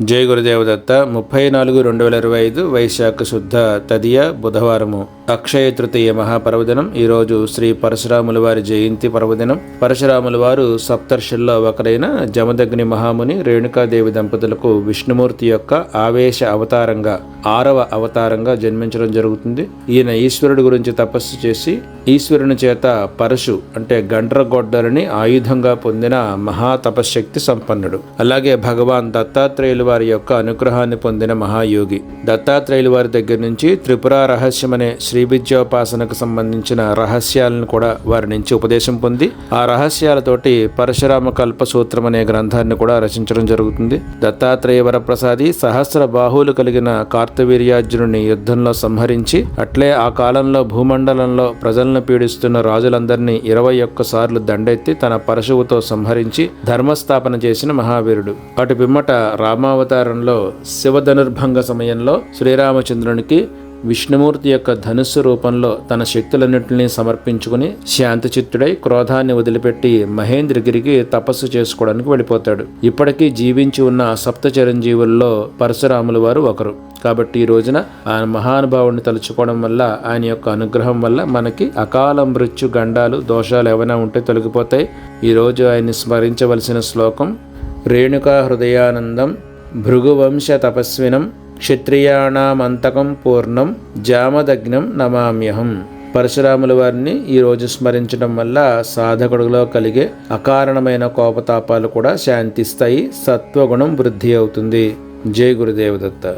జై గురుదేవదత్త ముప్పై నాలుగు రెండు వేల ఇరవై ఐదు వైశాఖ శుద్ధ తదియ బుధవారము. అక్షయ తృతీయ మహాపర్వదినం. ఈరోజు శ్రీ పరశురాముల వారి జయంతి పర్వదినం. పరశురాముల వారు సప్తర్షుల్లో ఒకరైన జమదగ్ని మహాముని రేణుకాదేవి దంపతులకు విష్ణుమూర్తి యొక్క ఆవేశ అవతారంగా ఆరవ అవతారంగా జన్మించడం జరుగుతుంది. ఈయన ఈశ్వరుడి గురించి తపస్సు చేసి ఈశ్వరుని చేత పరశు అంటే గండ్రగొడ్డలని ఆయుధంగా పొందిన మహా తపశ్శక్తి సంపన్నుడు. అలాగే భగవాన్ దత్తాత్రేయుల వారి యొక్క అనుగ్రహాన్ని పొందిన మహాయోగి. దత్తాత్రేయుల వారి దగ్గర నుంచి త్రిపుర రహస్యమనే శ్రీ శ్రీ విద్యోపాసనకు సంబంధించిన రహస్యాలను కూడా వారి నుంచి ఉపదేశం పొంది ఆ రహస్యాలతోటి పరశురామ కల్ప సూత్రం అనే గ్రంథాన్ని కూడా రచించడం జరుగుతుంది. దత్తాత్రేయ వరప్రసాది సహస్ర బాహువులు కలిగిన కార్తవీర్యార్జునుని యుద్ధంలో సంహరించి అట్లే ఆ కాలంలో భూమండలంలో ప్రజలను పీడిస్తున్న రాజులందరినీ ఇరవై ఒక్క సార్లు దండెత్తి తన పరశువుతో సంహరించి ధర్మస్థాపన చేసిన మహావీరుడు. అటు పిమ్మట రామావతారంలో శివధనుర్భంగ సమయంలో శ్రీరామచంద్రునికి విష్ణుమూర్తి యొక్క ధనుస్సు రూపంలో తన శక్తులన్నింటినీ సమర్పించుకుని శాంతచిత్తుడై క్రోధాన్ని వదిలిపెట్టి మహేంద్రగిరికి తపస్సు చేసుకోవడానికి వెళ్ళిపోతాడు. ఇప్పటికీ జీవించి ఉన్న సప్త చిరంజీవుల్లో పరశురాముల వారు ఒకరు. కాబట్టి ఈ రోజున ఆయన మహానుభావుడిని తలుచుకోవడం వల్ల ఆయన యొక్క అనుగ్రహం వల్ల మనకి అకాల మృత్యు గండాలు దోషాలు ఏమైనా ఉంటే తొలగిపోతాయి. ఈరోజు ఆయన్ని స్మరించవలసిన శ్లోకం రేణుకా హృదయానందం భృగువంశ తపస్వినం క్షత్రియాణామంతకం పూర్ణం జామదగ్నం నమామ్యహం. పరశురాముల వారిని ఈరోజు స్మరించడం వల్ల సాధకుడిలో కలిగే అకారణమైన కోపతాపాలు కూడా శాంతిస్తాయి సత్వగుణం వృద్ధి అవుతుంది. జై గురుదేవదత్త.